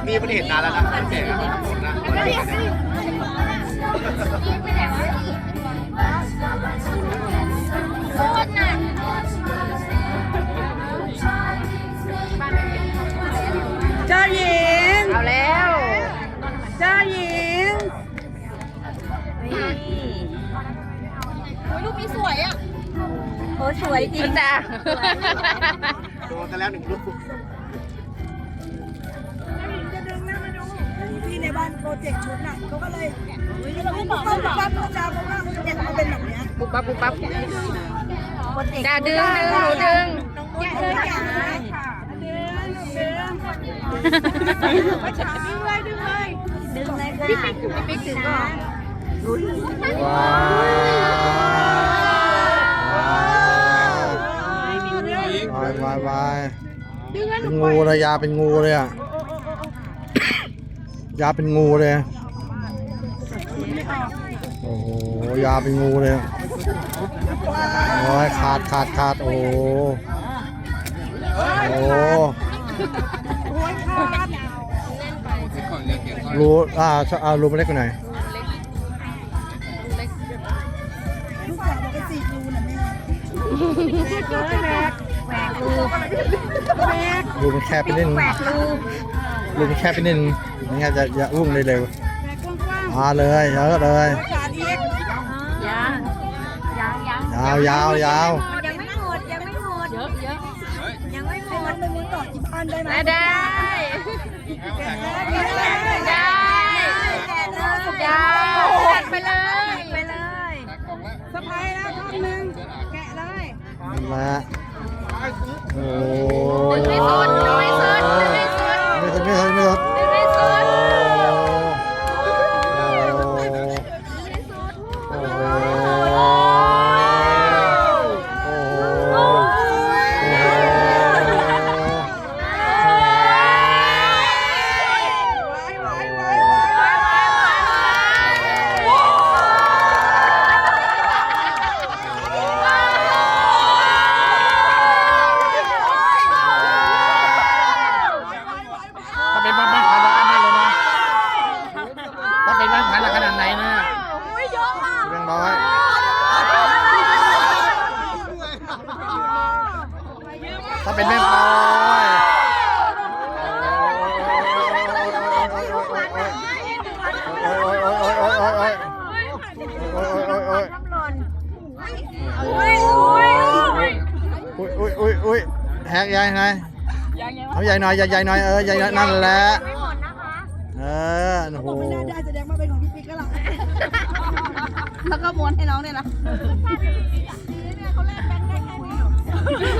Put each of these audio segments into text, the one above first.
อนนี้ไม่ได้เห็นนานแล้วนะตั้งแต่คนนะตอนนี้เนี่ยเจ้าหญิง เอาแล้ว เจ้าหญิงนี่ลูกนี้สวยอะโอ้สวยจริงจ้ะโดนกันแล้วหนึ่งลูก พี่ในบ้านโปรเจกต์ชุดน่ะเขาก็เลยปุ๊บปั๊บปุ๊บปั๊บจ้าเพราะว่าเนี่ยเขาเป็นแบบเนี้ยปุ๊บปั๊บปุ๊บปั๊บจ้าดึงดึงหนูดึงดึงเลยค่ะดึงดึงดึงเลยดึงเลยดึงเลยค่ะพี่ปิ๊กพี่ปิ๊กถึงก่อนว้าววายวายวายเป็นงูเลยยาเป็นงูเลยอะ ยาเป็นงูเลย โอ้โห ยาเป็นงูเลยอะโอ้ยขาดขาดขาดโอ้โหโอ้โหรู้อ่าชอ่ารู้มันเล็กกว่าไหนอยลูกสาวบอกไปสี่รูน่ะแม่รูมันแคบไปนิดนึง รูมันแคบไปนิดนึงไม่งั้นจะจะอุ้งได้เร็วมาเลยเยอะเลยขาดอีกยังยังยังยาวยาวยาวยังไม่หมดยังไม่หมดเยอะเยอะยังไม่หมให้น้อดงไปมุดต่อที่บ้านได้ไหมได้ได้ได้ได้ไปเลยไปเลยสะพายแล้วท่อนหนึ่งแกะเลยนั่นแหละโอ้ดึ Oh, ต้อเป็นแม่พอยโอ้ยโอ้ยโอ้ยโอ้ยโอ้ยโอ้ยโอ้ยอุ้ยอุ้ยอุ้ยแหกยายไงเอาใหญ่หน่อยใหญ่ใหญ่หน่อยเออใหญ่นั่นแหละเออโอ้โหได้แสดงว่าเป็นของพี่ปิ๊กก็หลังแล้วก็ม้วนให้น้องเนี่ยนะเขาเล่นแบงค์ได้แค่นี้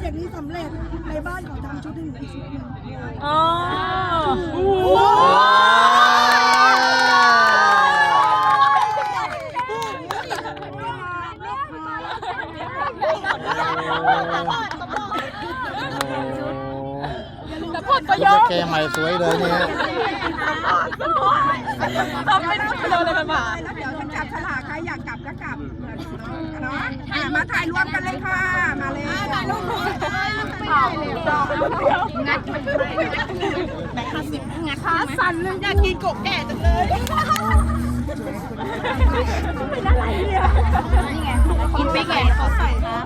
เจกต์นี้สำเร็จในบ้านเขาทำชุดให้หนูอีกชุดหนึ่ง อ๋อแต่ พอดก็เยอมแกใหม่สวยเลยเนี่ยทำไม่ได้เลยมาแล้วเดี๋ยวฉันจับฉลากใครอยากกลับก็กลับเนาะมาถ่ายรวมกันเลยค่ะ มาเลยถ่ายรูปงัดมันไปแบงค์ห้าสิบงัดขาสั่นเลยอยากกินกบแก่จังเลยเป็นอะไรเนี่ยนี่ไงกินไปแก่เขาใส่นะ